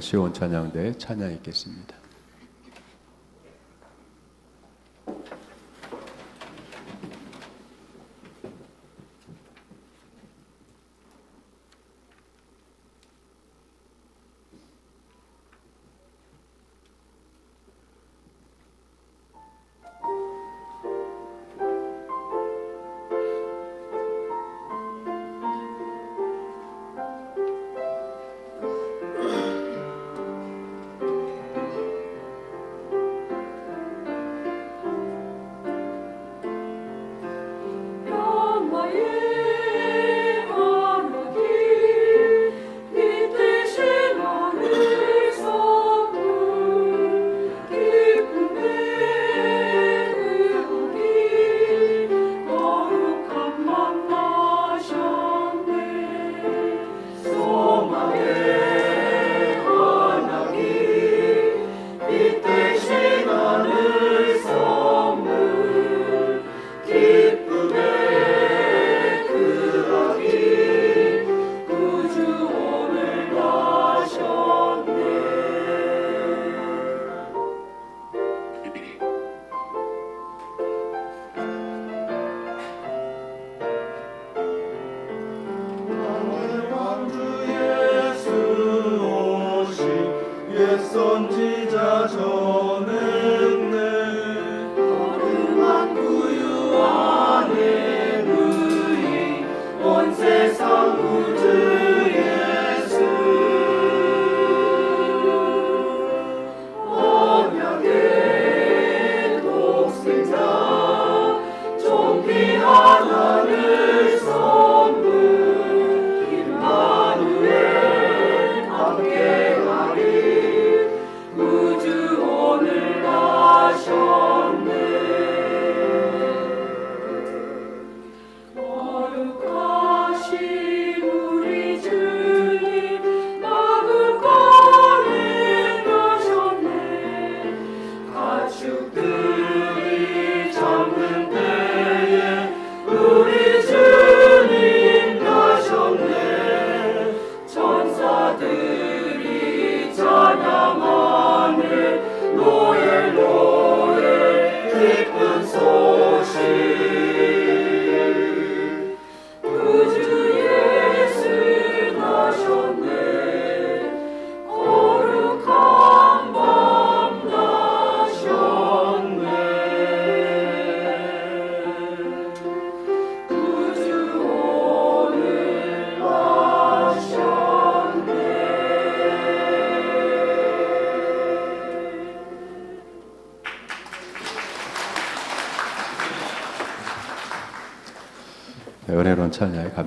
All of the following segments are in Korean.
시온 찬양대 찬양 있겠습니다.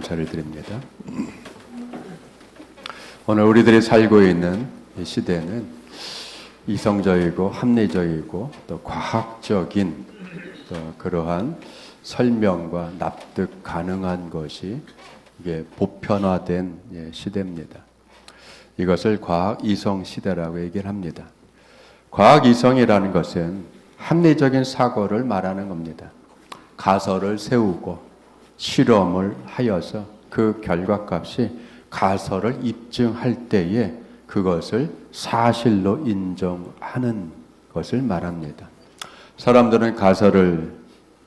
감사를 드립니다. 오늘 우리들이 살고 있는 이 시대는 이성적이고 합리적이고 또 과학적인 또 그러한 설명과 납득 가능한 것이 이게 보편화된 예, 시대입니다. 이것을 과학 이성 시대라고 얘기를 합니다. 과학 이성이라는 것은 합리적인 사고를 말하는 겁니다. 가설을 세우고 실험을 하여서 그 결과값이 가설을 입증할 때에 그것을 사실로 인정하는 것을 말합니다. 사람들은 가설을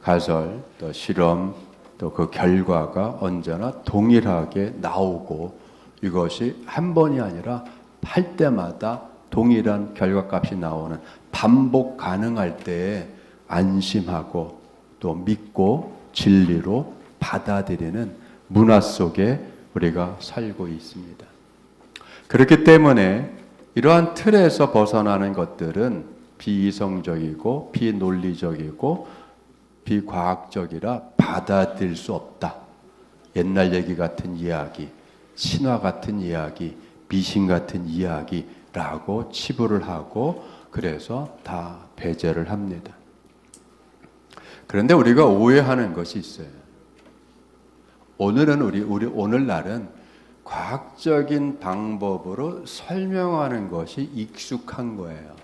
가설 또 실험 또 그 결과가 언제나 동일하게 나오고 이것이 한 번이 아니라 할 때마다 동일한 결과값이 나오는 반복 가능할 때에 안심하고 또 믿고 진리로 받아들이는 문화 속에 우리가 살고 있습니다. 그렇기 때문에 이러한 틀에서 벗어나는 것들은 비이성적이고 비논리적이고 비과학적이라 받아들일 수 없다. 옛날 얘기 같은 이야기, 신화 같은 이야기, 미신 같은 이야기라고 치부를 하고 그래서 다 배제를 합니다. 그런데 우리가 오해하는 것이 있어요. 오늘은 우리 우리 오늘날은 과학적인 방법으로 설명하는 것이 익숙한 거예요.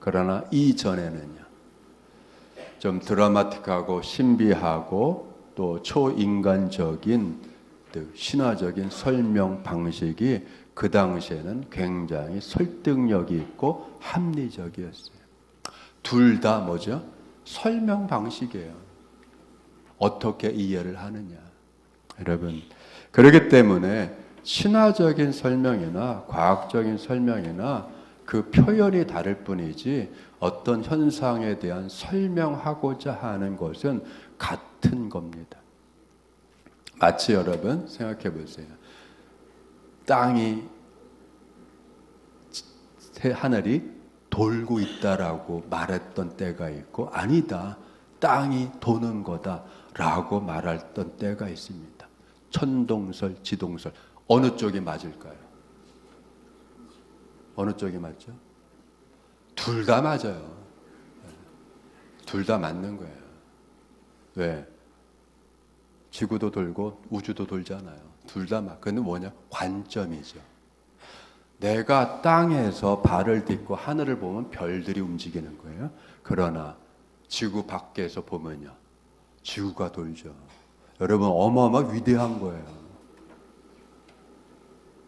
그러나 이전에는요. 좀 드라마틱하고 신비하고 또 초인간적인 그 신화적인 설명 방식이 그 당시에는 굉장히 설득력이 있고 합리적이었어요. 둘 다 뭐죠? 설명 방식이에요. 어떻게 이해를 하느냐. 여러분, 그렇기 때문에 신화적인 설명이나 과학적인 설명이나 그 표현이 다를 뿐이지 어떤 현상에 대한 설명하고자 하는 것은 같은 겁니다. 마치 여러분 생각해 보세요. 땅이 새 하늘이 돌고 있다라고 말했던 때가 있고 아니다. 땅이 도는 거다라고 말했던 때가 있습니다. 천동설, 지동설 어느 쪽이 맞을까요? 어느 쪽이 맞죠? 둘 다 맞아요. 둘 다 맞는 거예요. 왜? 지구도 돌고 우주도 돌잖아요. 둘 다 맞. 근데 뭐냐? 관점이죠. 내가 땅에서 발을 딛고 하늘을 보면 별들이 움직이는 거예요. 그러나 지구 밖에서 보면요. 지구가 돌죠. 여러분 어마어마 위대한 거예요.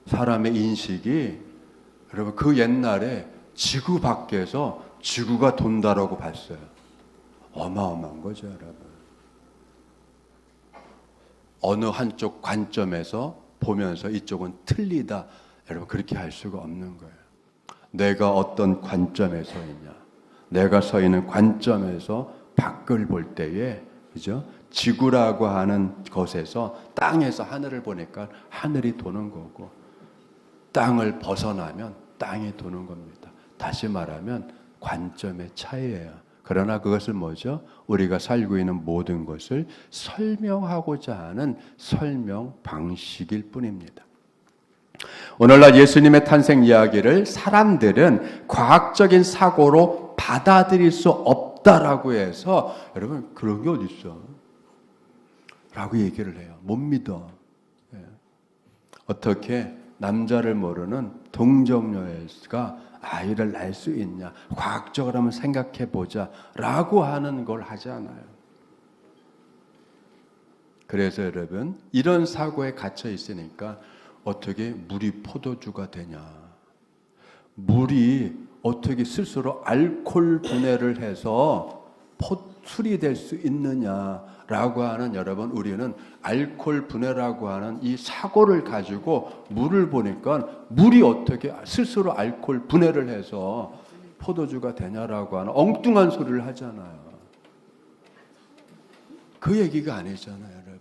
사람의 인식이 여러분 그 옛날에 지구 밖에서 지구가 돈다라고 봤어요. 어마어마한 거죠, 여러분. 어느 한쪽 관점에서 보면서 이쪽은 틀리다. 여러분 그렇게 할 수가 없는 거예요. 내가 어떤 관점에 서 있냐. 내가 서 있는 관점에서 밖을 볼 때에 그죠? 지구라고 하는 것에서 땅에서 하늘을 보니까 하늘이 도는 거고 땅을 벗어나면 땅이 도는 겁니다. 다시 말하면 관점의 차이예요. 그러나 그것을 뭐죠? 우리가 살고 있는 모든 것을 설명하고자 하는 설명 방식일 뿐입니다. 오늘날 예수님의 탄생 이야기를 사람들은 과학적인 사고로 받아들일 수 없다라고 해서 여러분 그런 게 어디 있어? 라고 얘기를 해요. 못 믿어. 예. 어떻게 남자를 모르는 동정녀가 아이를 낳을 수 있냐? 과학적으로 한번 생각해 보자 라고 하는 걸 하지 않아요. 그래서 여러분 이런 사고에 갇혀 있으니까 어떻게 물이 포도주가 되냐? 물이 어떻게 스스로 알코올 분해를 해서 포, 술이 될 수 있느냐 라고 하는 여러분 우리는 알코올 분해라고 하는 이 사고를 가지고 물을 보니까 물이 어떻게 스스로 알코올 분해를 해서 포도주가 되냐라고 하는 엉뚱한 소리를 하잖아요. 그 얘기가 아니잖아요, 여러분.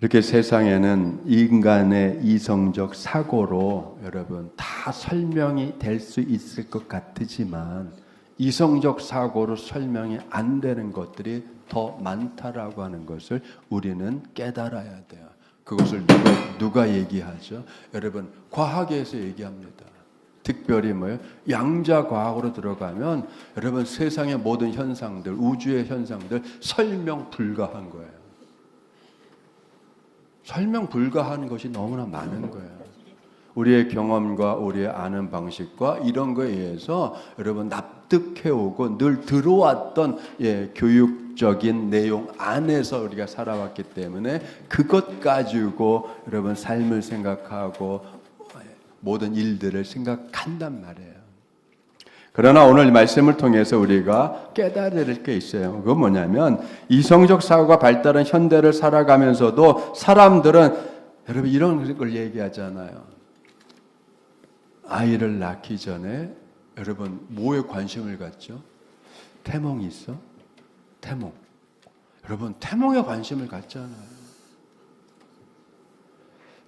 이렇게 세상에는 인간의 이성적 사고로 여러분 다 설명이 될 수 있을 것 같지만 이성적 사고로 설명이 안 되는 것들이 더 많다라고 하는 것을 우리는 깨달아야 돼요. 그것을 누가, 누가 얘기하죠? 여러분 과학에서 얘기합니다. 특별히 뭐예요? 양자 과학으로 들어가면 여러분 세상의 모든 현상들, 우주의 현상들 설명 불가한 거예요. 설명 불가한 것이 너무나 많은 거예요. 우리의 경험과 우리의 아는 방식과 이런 거에 의해서 여러분 납득해 오고 늘 들어왔던 예, 교육적인 내용 안에서 우리가 살아왔기 때문에 그것 가지고 여러분 삶을 생각하고 모든 일들을 생각한단 말이에요. 그러나 오늘 말씀을 통해서 우리가 깨달을 게 있어요. 그건 뭐냐면 이성적 사고가 발달한 현대를 살아가면서도 사람들은 여러분 이런 걸 얘기하잖아요. 아이를 낳기 전에 여러분 뭐에 관심을 갖죠? 태몽이 있어? 태몽. 여러분 태몽에 관심을 갖잖아요.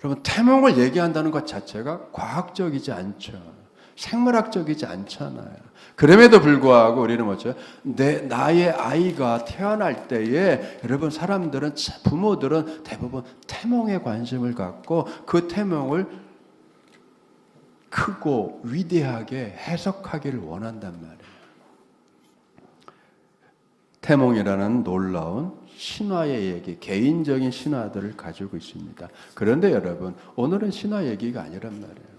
여러분 태몽을 얘기한다는 것 자체가 과학적이지 않죠. 생물학적이지 않잖아요. 그럼에도 불구하고 우리는 뭐죠? 내 나의 아이가 태어날 때에 여러분 사람들은 부모들은 대부분 태몽에 관심을 갖고 그 태몽을 크고 위대하게 해석하기를 원한단 말이에요. 태몽이라는 놀라운 신화의 얘기, 개인적인 신화들을 가지고 있습니다. 그런데 여러분, 오늘은 신화 얘기가 아니란 말이에요.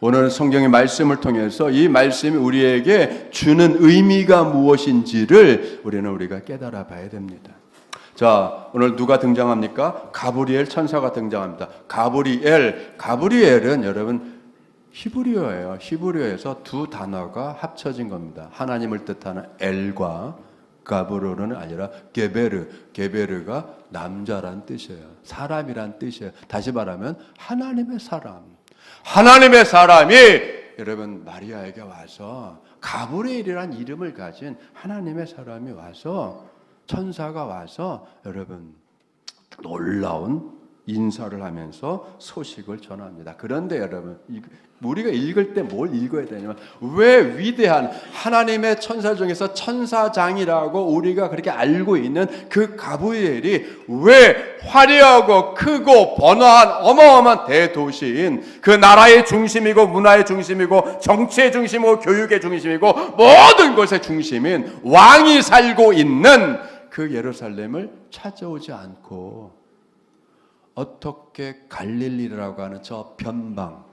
오늘 성경의 말씀을 통해서 이 말씀이 우리에게 주는 의미가 무엇인지를 우리는 우리가 깨달아 봐야 됩니다. 자, 오늘 누가 등장합니까? 가브리엘 천사가 등장합니다. 가브리엘, 가브리엘은 여러분 히브리어예요. 히브리어에서 두 단어가 합쳐진 겁니다. 하나님을 뜻하는 엘과 가브로는 아니라 게베르, 게베르가 남자란 뜻이에요. 사람이란 뜻이에요. 다시 말하면 하나님의 사람. 하나님의 사람이 여러분 마리아에게 와서 가브리엘이란 이름을 가진 하나님의 사람이 와서 천사가 와서 여러분 놀라운 인사를 하면서 소식을 전합니다. 그런데 여러분, 이- 우리가 읽을 때 뭘 읽어야 되냐면 왜 위대한 하나님의 천사 중에서 천사장이라고 우리가 그렇게 알고 있는 그 가브리엘이 왜 화려하고 크고 번화한 어마어마한 대도시인 그 나라의 중심이고 문화의 중심이고 정치의 중심이고 교육의 중심이고 모든 것의 중심인 왕이 살고 있는 그 예루살렘을 찾아오지 않고 어떻게 갈릴리라고 하는 저 변방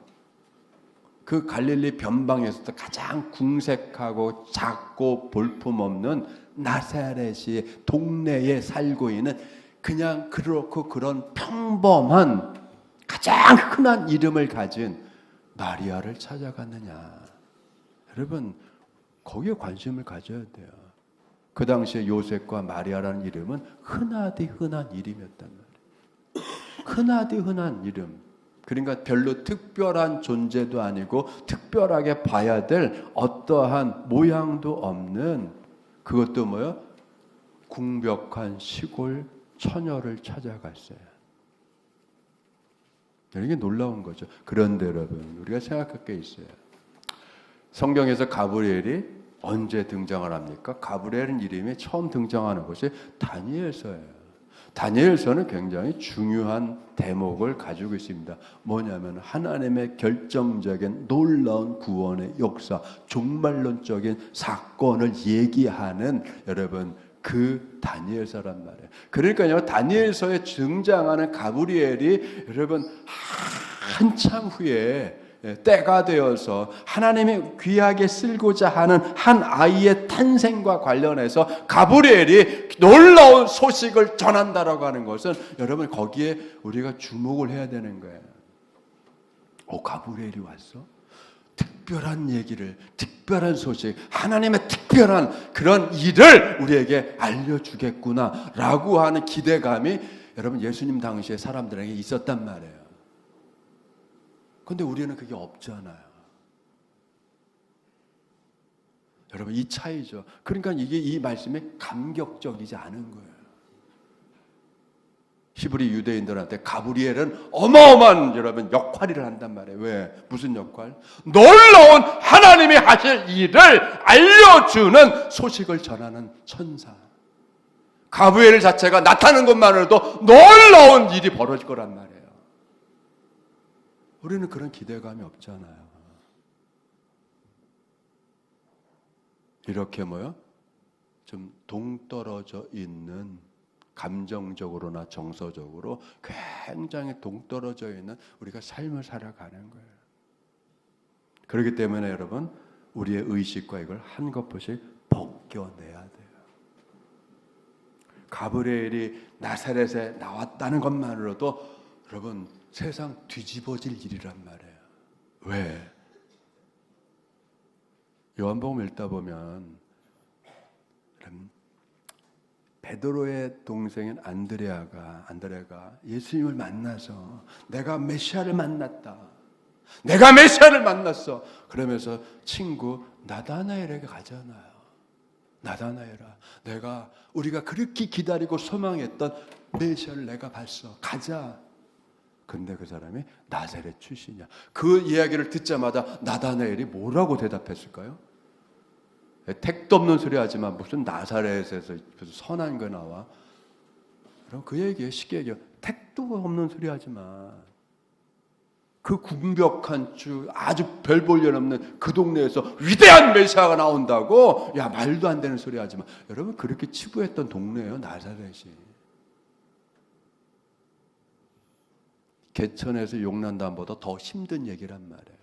그 갈릴리 변방에서도 가장 궁색하고 작고 볼품없는 나사렛이 동네에 살고 있는 그냥 그렇고 그런 평범한 가장 흔한 이름을 가진 마리아를 찾아갔느냐. 여러분 거기에 관심을 가져야 돼요. 그 당시에 요셉과 마리아라는 이름은 흔하디 흔한 이름이었단 말이에요 흔하디 흔한 이름. 그러니까 별로 특별한 존재도 아니고 특별하게 봐야 될 어떠한 모양도 없는 그것도 뭐요? 궁벽한 시골 처녀를 찾아갔어요. 이게 놀라운 거죠. 그런데 여러분, 우리가 생각할 게 있어요. 성경에서 가브리엘이 언제 등장을 합니까? 가브리엘은 이름이 처음 등장하는 것이 다니엘서예요. 다니엘서는 굉장히 중요한 대목을 가지고 있습니다. 뭐냐면 하나님의 결정적인 놀라운 구원의 역사, 종말론적인 사건을 얘기하는 여러분 그 다니엘서란 말이에요. 그러니까요 다니엘서에 등장하는 가브리엘이 여러분 한참 후에 예, 때가 되어서 하나님이 귀하게 쓸고자 하는 한 아이의 탄생과 관련해서 가브리엘이 놀라운 소식을 전한다라고 하는 것은 여러분 거기에 우리가 주목을 해야 되는 거예요. 오 가브리엘이 왔어? 특별한 얘기를, 특별한 소식, 하나님의 특별한 그런 일을 우리에게 알려주겠구나라고 하는 기대감이 여러분 예수님 당시에 사람들에게 있었단 말이에요. 근데 우리는 그게 없잖아요. 여러분 이 차이죠. 그러니까 이게 이 말씀이 감격적이지 않은 거예요. 히브리 유대인들한테 가브리엘은 어마어마한 여러분 역할을 한단 말이에요. 왜? 무슨 역할? 놀라운 하나님이 하실 일을 알려주는 소식을 전하는 천사. 가브리엘 자체가 나타나는 것만으로도 놀라운 일이 벌어질 거란 말이에요. 우리는 그런 기대감이 없잖아요. 이렇게 뭐요? 좀 동떨어져 있는 감정적으로나 정서적으로 굉장히 동떨어져 있는 우리가 삶을 살아가는 거예요. 그렇기 때문에 여러분 우리의 의식과 이걸 한 것씩 벗겨내야 돼요. 가브리엘이 나사렛에 나왔다는 것만으로도 여러분 세상 뒤집어질 일이란 말이에요. 왜? 요한복음 읽다 보면 베드로의 동생인 안드레아가 안드레가 예수님을 만나서 내가 메시아를 만났다. 내가 메시아를 만났어. 그러면서 친구 나다나엘에게 가잖아요. 나다나엘아, 내가 우리가 그렇게 기다리고 소망했던 메시아를 내가 봤어. 가자. 근데 그 사람이 나사렛 출신이야. 그 이야기를 듣자마자 나다나엘이 뭐라고 대답했을까요? 택도 없는 소리 하지만 무슨 나사렛에서 무슨 선한 거 나와. 그럼 그 얘기에 쉽게 얘기해. 택도 없는 소리 하지 마. 그 궁벽한 주 아주 별 볼 일 없는 그 동네에서 위대한 메시아가 나온다고 야 말도 안 되는 소리 하지 마. 여러분 그렇게 치부했던 동네예요 나사렛이. 개천에서 용난다보다 더 힘든 얘기란 말이에요.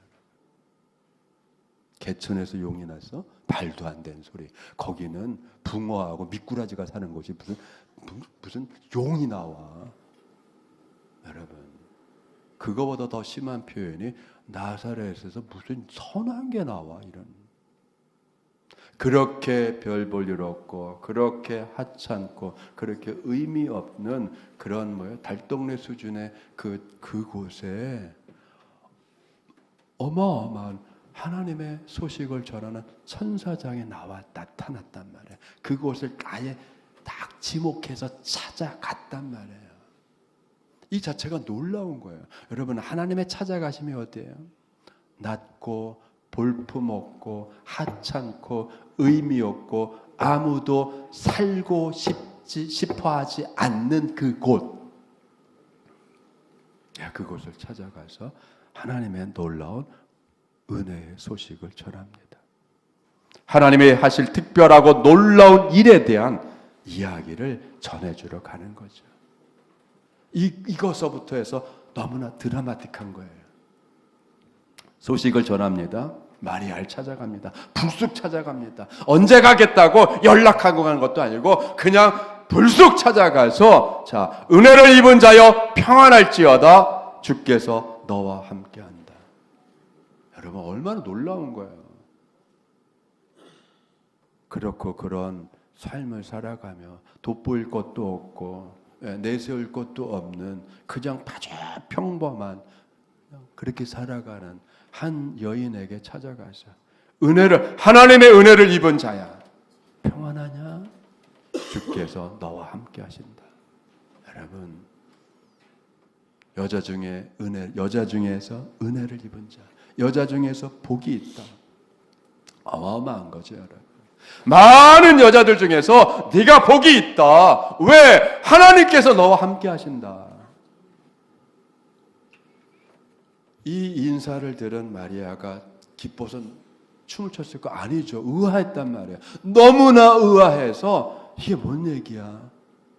개천에서 용이 나서 말도 안 되는 소리. 거기는 붕어하고 미꾸라지가 사는 곳이 무슨 무- 무슨 용이 나와. 여러분, 그거보다 더 심한 표현이 나사렛에서 무슨 선한 게 나와 이런. 그렇게 별 볼 일 없고 그렇게 하찮고 그렇게 의미 없는 그런 뭐요 달동네 수준의 그 그곳에 어마어마한 하나님의 소식을 전하는 천사장이 나와 나타났단 말이에요. 그곳을 아예 딱 지목해서 찾아갔단 말이에요. 이 자체가 놀라운 거예요. 여러분 하나님의 찾아가심이 어때요? 낮고 볼품 없고 하찮고 의미 없고 아무도 살고 싶지 싶어하지 않는 그곳. 야, 그곳을 찾아가서 하나님의 놀라운 은혜의 소식을 전합니다. 하나님이 하실 특별하고 놀라운 일에 대한 이야기를 전해주러 가는 거죠. 이, 이것서부터 해서 너무나 드라마틱한 거예요. 소식을 전합니다. 마리아를 찾아갑니다. 불쑥 찾아갑니다. 언제 가겠다고 연락하고 가는 것도 아니고 그냥 불쑥 찾아가서 자 은혜를 입은 자여 평안할지어다 주께서 너와 함께한다. 여러분 얼마나 놀라운 거예요. 그렇고 그런 삶을 살아가며 돋보일 것도 없고 예, 내세울 것도 없는 그냥 아주 평범한 그렇게 살아가는 한 여인에게 찾아가서 은혜를 하나님의 은혜를 입은 자야. 평안하냐? 주께서 너와 함께 하신다. 여러분 여자 중에 은혜 여자 중에서 은혜를 입은 자 여자 중에서 복이 있다. 어마어마한 거죠 여러분. 많은 여자들 중에서 네가 복이 있다. 왜? 하나님께서 너와 함께 하신다 이 인사를 들은 마리아가 기뻐서 춤을 췄을 거 아니죠. 의아했단 말이에요. 너무나 의아해서 이게 뭔 얘기야?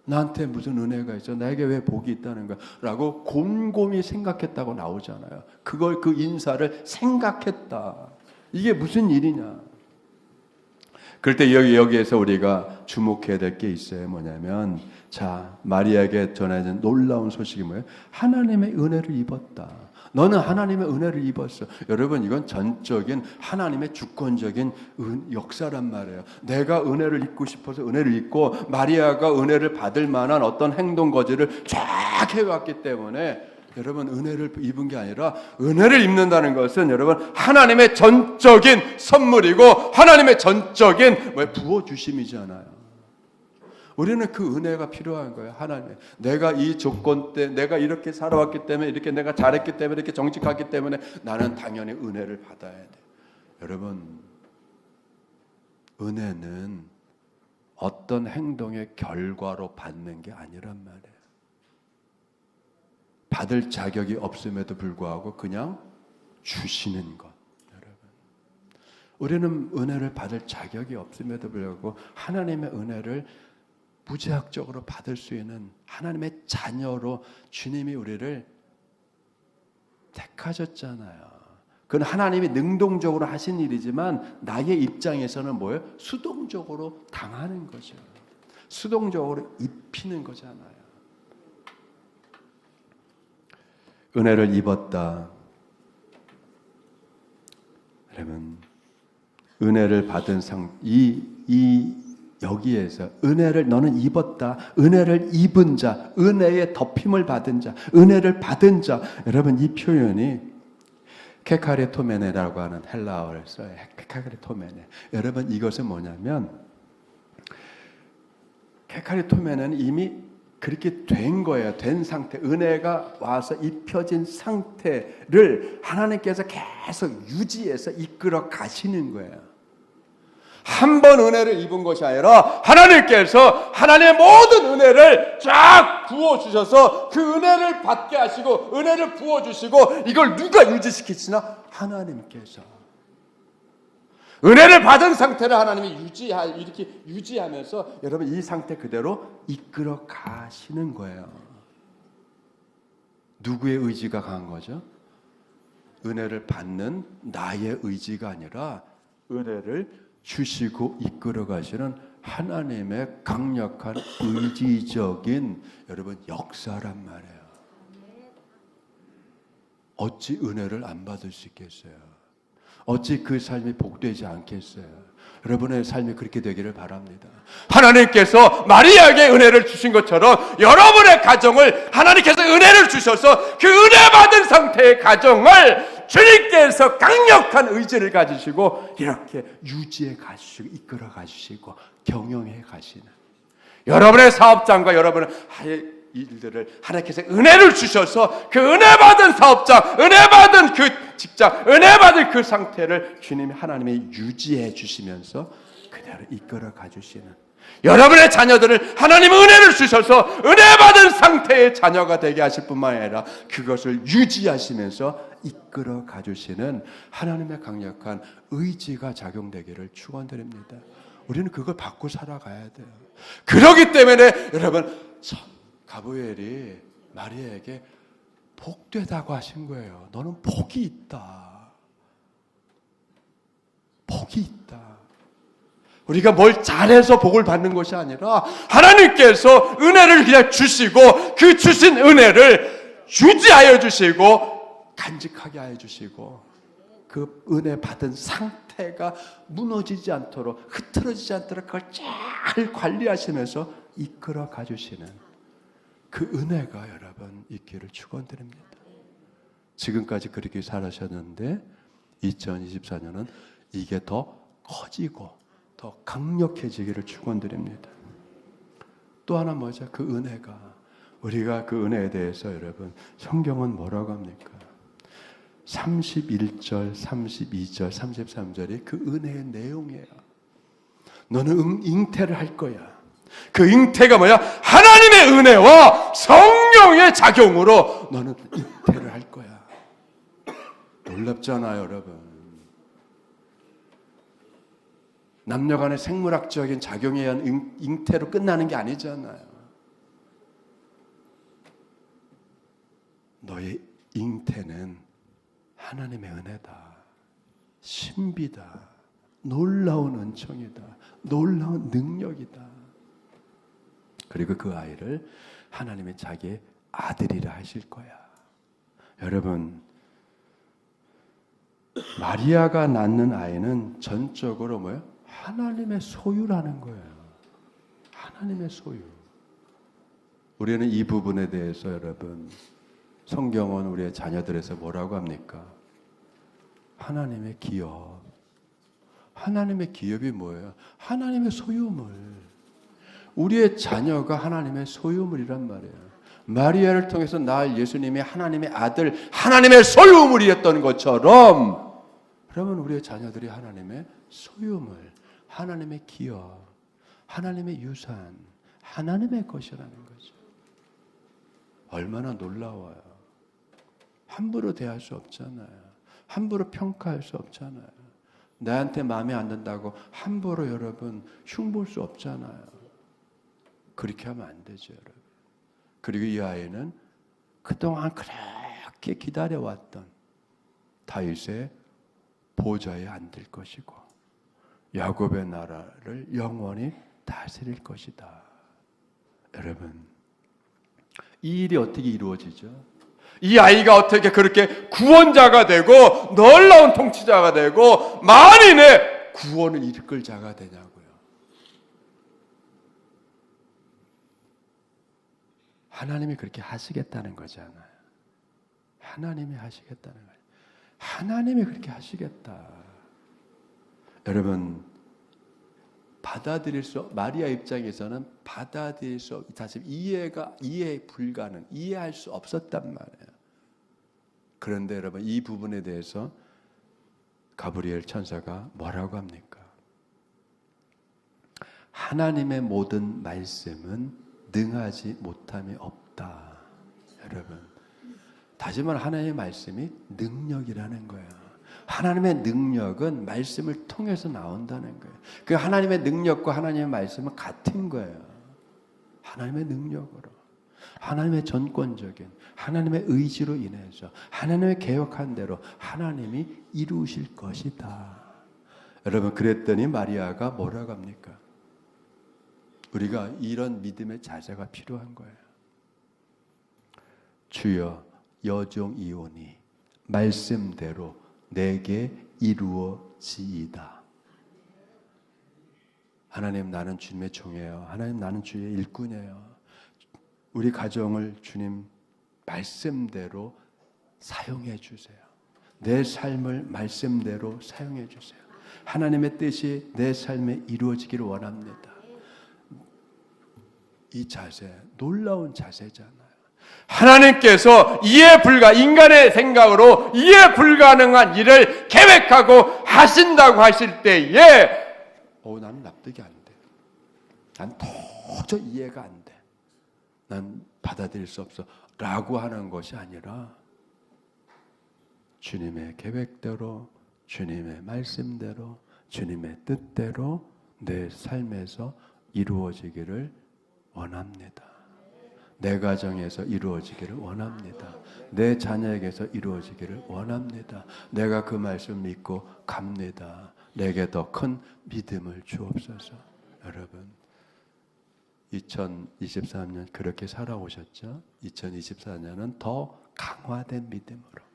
나한테 무슨 은혜가 있어? 나에게 왜 복이 있다는 거야? 라고 곰곰이 생각했다고 나오잖아요. 그걸 그 인사를 생각했다. 이게 무슨 일이냐? 그럴 때 여기 여기에서 우리가 주목해야 될 게 있어요. 뭐냐면 자 마리아에게 전해진 놀라운 소식이 뭐예요? 하나님의 은혜를 입었다. 너는 하나님의 은혜를 입었어. 여러분 이건 전적인 하나님의 주권적인 은, 역사란 말이에요. 내가 은혜를 입고 싶어서 은혜를 입고 마리아가 은혜를 받을 만한 어떤 행동 거지를 쫙 해왔기 때문에 여러분 은혜를 입은 게 아니라 은혜를 입는다는 것은 여러분 하나님의 전적인 선물이고 하나님의 전적인 뭐 부어 주심이잖아요. 우리는 그 은혜가 필요한 거예요. 하나님. 내가 이 조건 때 내가 이렇게 살아왔기 때문에 이렇게 내가 잘했기 때문에 이렇게 정직하기 때문에 나는 당연히 은혜를 받아야 돼. 여러분 은혜는 어떤 행동의 결과로 받는 게 아니란 말이에요. 받을 자격이 없음에도 불구하고 그냥 주시는 것. 우리는 은혜를 받을 자격이 없음에도 불구하고 하나님의 은혜를 무제약적으로 받을 수 있는 하나님의 자녀로 주님이 우리를 택하셨잖아요. 그건 하나님이 능동적으로 하신 일이지만 나의 입장에서는 뭐예요? 수동적으로 당하는 거죠. 수동적으로 입히는 거잖아요. 은혜를 입었다. 여러분 은혜를 받은 상이 이 여기에서 은혜를 너는 입었다. 은혜를 입은 자, 은혜의 덮임을 받은 자, 은혜를 받은 자. 여러분 이 표현이 케카레토메네라고 하는 헬라어를 써요. 케카레토메네. 여러분 이것은 뭐냐면 케카레토메는 이미 그렇게 된 거예요. 된 상태. 은혜가 와서 입혀진 상태를 하나님께서 계속 유지해서 이끌어 가시는 거예요. 한 번 은혜를 입은 것이 아니라 하나님께서 하나님의 모든 은혜를 쫙 부어 주셔서 그 은혜를 받게 하시고 은혜를 부어 주시고 이걸 누가 유지시키시나 하나님께서 은혜를 받은 상태를 하나님이 유지하 이렇게 유지하면서 여러분 이 상태 그대로 이끌어 가시는 거예요. 누구의 의지가 강한 거죠? 은혜를 받는 나의 의지가 아니라 은혜를 주시고 이끌어 가시는 하나님의 강력한 의지적인 여러분 역사란 말이에요. 어찌 은혜를 안 받을 수 있겠어요? 어찌 그 삶이 복되지 않겠어요? 여러분의 삶이 그렇게 되기를 바랍니다. 하나님께서 마리아에게 은혜를 주신 것처럼 여러분의 가정을 하나님께서 은혜를 주셔서 그 은혜 받은 상태의 가정을 주님께서 강력한 의지를 가지시고 이렇게 유지해 가시고 이끌어 가시고 경영해 가시는 여러분의 사업장과 여러분의 할 일들을 하나님께서 은혜를 주셔서 그 은혜 받은 사업장, 은혜 받은 그 직장, 은혜 받은 그 상태를 주님이 하나님이 유지해 주시면서 그대로 이끌어 가주시는 여러분의 자녀들을 하나님 은혜를 주셔서 은혜 받은 상태의 자녀가 되게 하실 뿐만 아니라 그것을 유지하시면서 이끌어 가주시는 하나님의 강력한 의지가 작용되기를 축원드립니다. 우리는 그걸 받고 살아가야 돼요. 그러기 때문에 여러분 가브엘이 마리아에게 복되다고 하신 거예요. 너는 복이 있다. 복이 있다. 우리가 뭘 잘해서 복을 받는 것이 아니라 하나님께서 은혜를 그냥 주시고 그 주신 은혜를 유지하여 주시고 간직하게 하여 주시고 그 은혜 받은 상태가 무너지지 않도록 흐트러지지 않도록 그걸 잘 관리하시면서 이끌어 가주시는 그 은혜가 여러분 있기를 축원드립니다. 지금까지 그렇게 살아셨는데 2024년은 이게 더 커지고 더 강력해지기를 축원드립니다. 또 하나 뭐죠? 그 은혜가 우리가 그 은혜에 대해서 여러분 성경은 뭐라고 합니까? 31절, 32절, 33절이 그 은혜의 내용이에요. 너는 응- 잉태를 할 거야. 그 잉태가 뭐야? 하나님의 은혜와 성령의 작용으로 너는 잉태를 할 거야. 놀랍잖아요, 여러분. 남녀 간의 생물학적인 작용에 의한 잉- 잉태로 끝나는 게 아니잖아요. 너의 잉태는 하나님의 은혜다. 신비다. 놀라운 은총이다. 놀라운 능력이다. 그리고 그 아이를 하나님의 자기의 아들이라 하실 거야. 여러분, 마리아가 낳는 아이는 전적으로 뭐예요? 하나님의 소유라는 거예요. 하나님의 소유. 우리는 이 부분에 대해서 여러분, 성경은 우리의 자녀들에서 뭐라고 합니까? 하나님의 기업. 하나님의 기업이 뭐예요? 하나님의 소유물. 우리의 자녀가 하나님의 소유물이란 말이에요. 마리아를 통해서 낳을 예수님이 하나님의 아들, 하나님의 소유물이었던 것처럼, 그러면 우리의 자녀들이 하나님의 소유물, 하나님의 기업, 하나님의 유산, 하나님의 것이라는 거죠. 얼마나 놀라워요. 함부로 대할 수 없잖아요. 함부로 평가할 수 없잖아요. 나한테 마음에 안 든다고 함부로 여러분 흉볼 수 없잖아요. 그렇게 하면 안 되죠, 여러분. 그리고 이 아이는 그동안 그렇게 기다려왔던 다윗의 보좌에 앉을 것이고 야곱의 나라를 영원히 다스릴 것이다. 여러분, 이 일이 어떻게 이루어지죠? 이 아이가 어떻게 그렇게 구원자가 되고 놀라운 통치자가 되고 만인의 구원을 이끌 자가 되냐고요. 하나님이 그렇게 하시겠다는 거잖아요. 하나님이 하시겠다는 거예요. 하나님이 그렇게 하시겠다. 여러분 받아들일 수 마리아 입장에서는 받아들일 수 다시 이해가 이해 불가능 이해할 수 없었단 말이에요. 그런데 여러분 이 부분에 대해서 가브리엘 천사가 뭐라고 합니까? 하나님의 모든 말씀은 능하지 못함이 없다. 여러분 다시 말해 하나님의 말씀이 능력이라는 거예요. 하나님의 능력은 말씀을 통해서 나온다는 거예요. 그 하나님의 능력과 하나님의 말씀은 같은 거예요. 하나님의 능력으로. 하나님의 전권적인 하나님의 의지로 인해서 하나님의 계획한 대로 하나님이 이루실 것이다. 여러분 그랬더니 마리아가 뭐라고 합니까? 우리가 이런 믿음의 자세가 필요한 거예요. 주여 여종 이오니 말씀대로 내게 이루어지이다. 하나님 나는 주님의 종이에요. 하나님 나는 주의 일꾼이에요. 우리 가정을 주님 말씀대로 사용해 주세요. 내 삶을 말씀대로 사용해 주세요. 하나님의 뜻이 내 삶에 이루어지기를 원합니다. 이 자세, 놀라운 자세잖아요. 하나님께서 이해 불가, 인간의 생각으로 이해 불가능한 일을 계획하고 하신다고 하실 때에, 어, 나는 납득이 안 돼. 난 도저히 이해가 안 돼. 난 받아들일 수 없어. 라고 하는 것이 아니라, 주님의 계획대로, 주님의 말씀대로, 주님의 뜻대로 내 삶에서 이루어지기를 원합니다. 내 가정에서 이루어지기를 원합니다. 내 자녀에게서 이루어지기를 원합니다. 내가 그 말씀 믿고 갑니다. 내게 더 큰 믿음을 주옵소서. 여러분, 2023년 그렇게 살아오셨죠? 2024년은 더 강화된 믿음으로.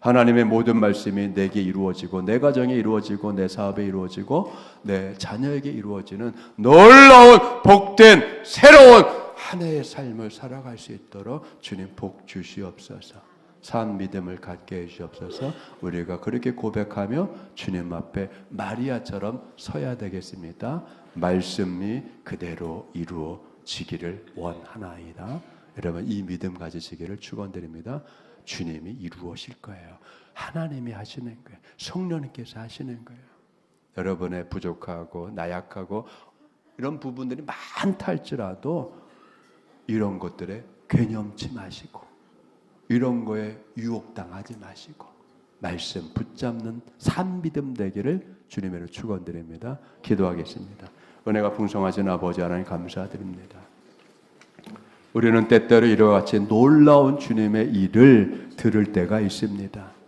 하나님의 모든 말씀이 내게 이루어지고 내 가정에 이루어지고 내 사업에 이루어지고 내 자녀에게 이루어지는 놀라운 복된 새로운 한 해의 삶을 살아갈 수 있도록 주님 복 주시옵소서. 산 믿음을 갖게 해 주옵소서. 우리가 그렇게 고백하며 주님 앞에 마리아처럼 서야 되겠습니다. 말씀이 그대로 이루어지기를 원하나이다. 여러분 이 믿음 가지시기를 축원드립니다. 주님이 이루어질 거예요. 하나님이 하시는 거예요. 성령님께서 하시는 거예요. 여러분의 부족하고 나약하고 이런 부분들이 많다 할지라도 이런 것들에 괴념치 마시고 이런 거에 유혹당하지 마시고 말씀 붙잡는 산 믿음 되기를 주님으로 축원드립니다. 기도하겠습니다. 은혜가 풍성하신 아버지 하나님 감사드립니다. 우리는 때때로 이와 같이 놀라운 주님의 일을 들을 때가 있습니다.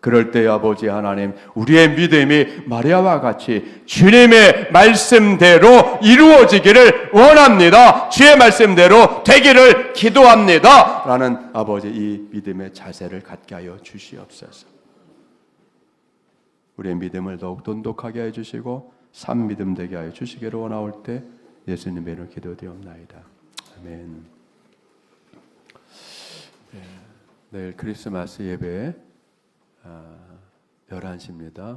그럴 때 아버지 하나님, 우리의 믿음이 마리아와 같이 주님의 말씀대로 이루어지기를 원합니다. 주의 말씀대로 되기를 기도합니다. 라는 아버지 이 믿음의 자세를 갖게 하여 주시옵소서. 우리의 믿음을 더욱 돈독하게 해 주시고 산 믿음 되게 하여 주시기를 원하올 때 예수님의 이름으로 기도되옵나이다. 아멘. 네, 내일 크리스마스 예배 아, 11시입니다.